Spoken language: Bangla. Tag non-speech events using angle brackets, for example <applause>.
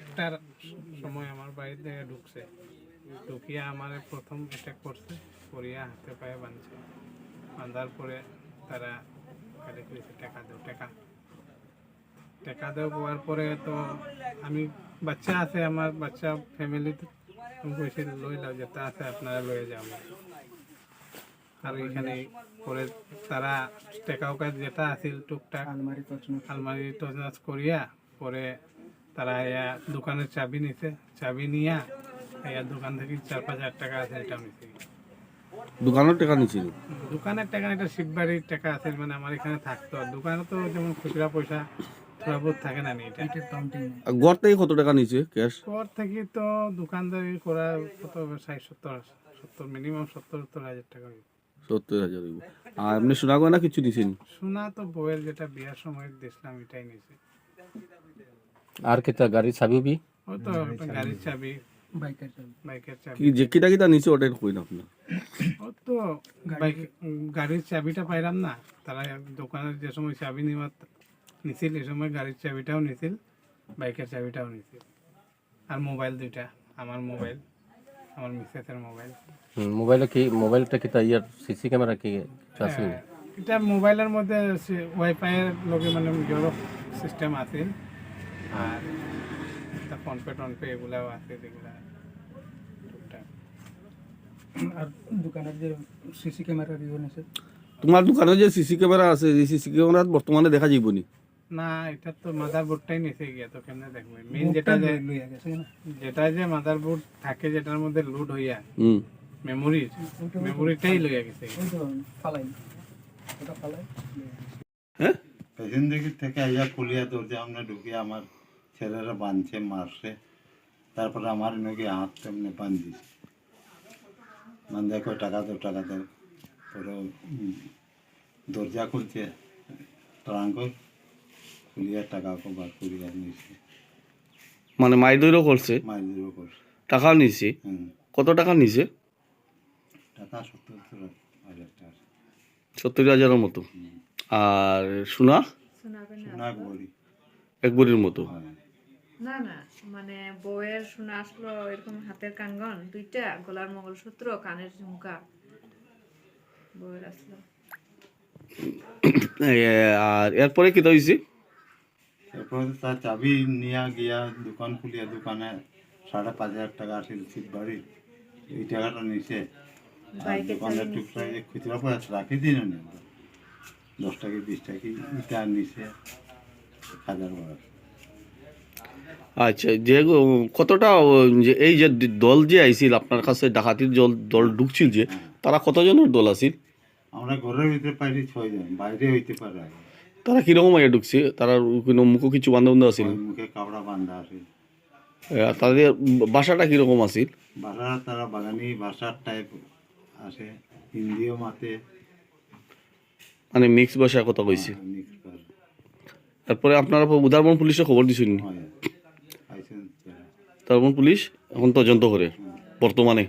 একটার সময় আমার বাড়ির থেকে ঢুকছে। ঢুকিয়া আমার প্রথম অ্যাটাক করছে করিয়া হাতে পায়ে বাঁধছে। বাঁধার পরে তারা খালি করেছে টাকা দেও টাকা। টাকা দেও পাওয়ার পরে তো আমি বাচ্চা আছে আমার বাচ্চা আমি কইছি লই লাও যেটা আছে আপনারা লয়ে যাও আর এখানে পরে তারা টাকা উকা যেটা আছিল টুকটাক আলমারি তছনছ করিয়া। পরে তারা ইয়া দোকানের চাবি নিছে। চাবি নিয়া ইয়া দোকান থেকে চার পাঁচ হাজার টাকা আছে এটা নিছে দোকানের টাকা নিছিল। দোকানের টাকা এটা শিববাড়ির টাকা আছে মানে আমার এখানে থাকতো। আর দোকানে তো যেমন খুচরা পয়সা থোড়া বহুত থাকে না নি এটা। আর গড় থেকে কত টাকা নিছে ক্যাশ? পর থেকে তো দোকানদারি করা কত ষাট সত্তর সত্তর মিনিমাম সত্তর সত্তর হাজার টাকা সত্তর হাজার হইব। আর এমনি শোনা গয়না কিছু দিছেন সোনা তো বউয়ের যেটা বিয়ার সময় এটাই নিছে। আর কিতা গাড়ির চাবি বি? ওই তো গাড়ির চাবি। বাইকের চাবি। কি যে কিটা কিটা নিছে ওটাই কই না আপনার ও তো বাইক গাড়ির চাবিটা পাইলাম না। তারা দোকানের যে সময় চাবি নিছিল এই সময় গাড়ির চাবিটাও নিছিল বাইকের চাবিটাও নিছিল। আর মোবাইল দুইটা আমার মোবাইল আমার মিসেসের মোবাইল। মোবাইলে কি মোবাইলটা কিতা ইয়ার সিসি ক্যামেরা কি আছে? এটা মোবাইলের মধ্যে লগে মানে জোর সিস্টেম আছে। আর ফোনপে টনপে এগুলাও আছে যেগুলা আর দোকানের যে সিসি ক্যামেরা ইউন আছে তোমার দোকানে যে সিসি ক্যামেরা আছে এই সিসি ক্যামেরা বর্তমানে দেখা যাইব নি? না এটা তো মাদার বোর্ডটাই নিচে গিয়া তো কেমনে দেখবে? মেন যেটা যে যেটা যে মাদার বোর্ড থাকে যেটার মধ্যে লোড হইয়া হুম। মেমোরি মেমোরিটাই লইয়া গেছে। ফালাই। ওটা ফালাই। হ্যাঁ? দিক থেকে আইয়া খুলিয়া দরজা আমরা ঢুকিয়ে আমার ছেলেরা বাঁধছে মারছে। তারপরে আমার নাকি হাত তেমনি বান্ধিছে বান্ধে কয় টাকা দাও টাকা দাও। পরে দরজা খুলছে। ট্রাঙ্ক খুলিয়া টাকা বার করিয়া নিছে। মানে মাইদইরও করছে? মাইজের উপর টাকা নিছে? কত টাকা নিছে? টাকা সত্তর হাজার টাকা। সত্তর হাজারের মতো। আর সোনা? সোনা এক বড়ির মতো। হয়। না না মানে বউয়ের শুনে আসলো এরকম হাতের কাঙ্গন দুইটা গলার মঙ্গলসূত্র কানের ঝুমকা। বউয়ের আসলো। <coughs> আর এরপরে কি হয়েছে তারপরে তার চাবি নিয়ে গিয়া দোকান খুলিয়া দোকানে সাড়ে পাঁচ হাজার টাকা আসিল সিট বাড়ি এই টাকাটা নিছে। দোকানের যে খুচরা পয়সা রাখি দিন না দশ টাকা বিশ টাকা ইটা নিছে। হাজার বড়। আচ্ছা যে কতটা যে এই যে দল যে আইছিল আপনার কাছে ডাকাতির জল দল ঢুকছিল যে তারা কতজনের দল আছিল? আমরা ঘরের ভিতরে পাইছি ছয়জন বাইরে হইতে পারে তারা কীরকম আগে ঢুকছে? তারা কোনো মুখো কিছু বান্ধব বান্ধব আছিল মুখে কাপড়া বান্ধা আছে তাদের বাসাটা কীরকম আছিল? ভাষা তারা বাগানি ভাষার টাইপ আছে হিন্দিও মাতে। মানে মিক্স ভাষা কথা কইছে? করে তারপরে আপনারা উদারবন পুলিশে খবর দিছেন তারপর। উদারবন পুলিশ এখন তদন্ত করে বর্তমানে।